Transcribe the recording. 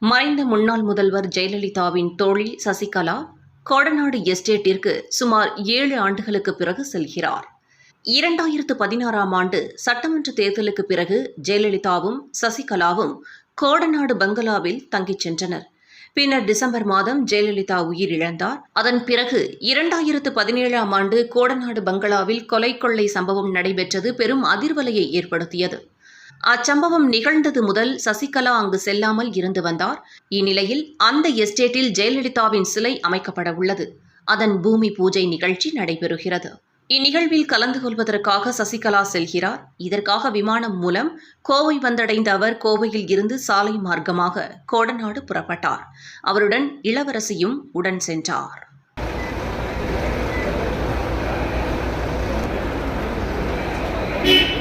மறைந்த முன்னாள் முதல்வர் ஜெயலலிதாவின் தோழி சசிகலா கோடநாடு எஸ்டேட்டிற்கு சுமார் ஏழு ஆண்டுகளுக்கு பிறகு செல்கிறார். இரண்டாயிரத்து பதினாறாம் ஆண்டு சட்டமன்ற தேர்தலுக்கு பிறகு ஜெயலலிதாவும் சசிகலாவும் கோடநாடு பங்களாவில் தங்கிச் சென்றனர். பின்னர் டிசம்பர் மாதம் ஜெயலலிதா உயிரிழந்தார். அதன் பிறகு இரண்டாயிரத்து பதினேழாம் ஆண்டு கோடநாடு பங்களாவில் கொலை கொள்ளை சம்பவம் நடைபெற்றது பெரும் அதிர்வலையை ஏற்படுத்தியது. அச்சம்பவம் நிகழ்ந்தது முதல் சசிகலா அங்கு செல்லாமல் இருந்து வந்தார். இந்நிலையில் அந்த எஸ்டேட்டில் ஜெயலலிதாவின் சிலை அமைக்கப்பட உள்ளது. அதன் பூமி பூஜை நிகழ்ச்சி நடைபெறுகிறது. இந்நிகழ்வில் கலந்து கொள்வதற்காக சசிகலா செல்கிறார். இதற்காக விமானம் மூலம் கோவை வந்தடைந்த அவர் கோவையில் இருந்து சாலை மார்க்கமாக கோடநாடு புறப்பட்டார். அவருடன் இளவரசியும் உடன் சென்றார். வா